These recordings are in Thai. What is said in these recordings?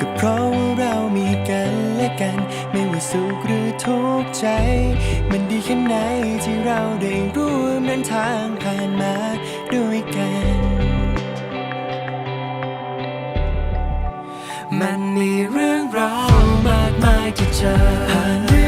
ก็เพราะว่าเรามีกันและกัน ไม่ว่าสุขหรือทุกข์ใจ มันดีแค่ไหนที่เราได้ร่วมเดินทางผ่านมาด้วยกัน มันมีเรื่องราวมากมายที่เจอผ่าน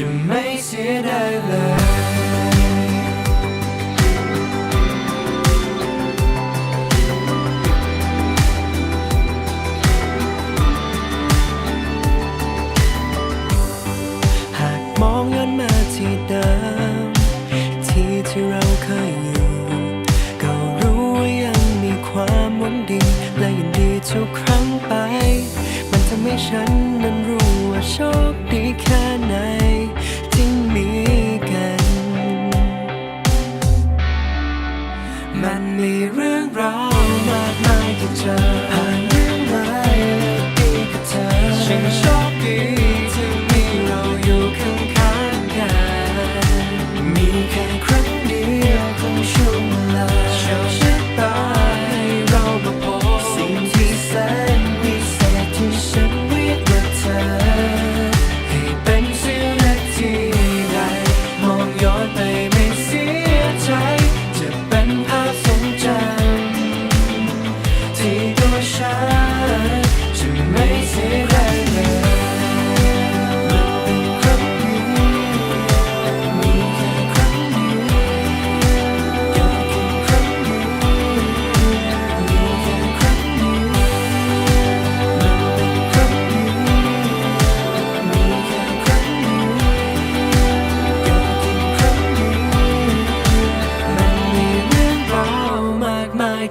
จะไม่เสียดายเลยหากมองย้อนมาที่เดิม ที่ที่เราเคยอยู่ ก็รู้ว่ายังมีความหวังดี และยินดีทุกครั้งไป มันทำให้ฉัน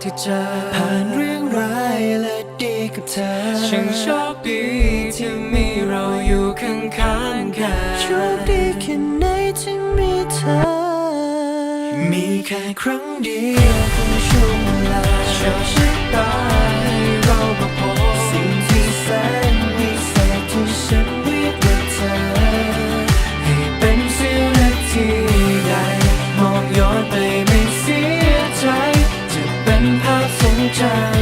ที่เจอผ่านเรื่องร้ายและดีกับเธอช่างโชคดีที่มีเราอยู่ข้างๆกันโชคดีแค่ไหนที่มีเธอ มีแค่ครั้งเดียวของช่ว time.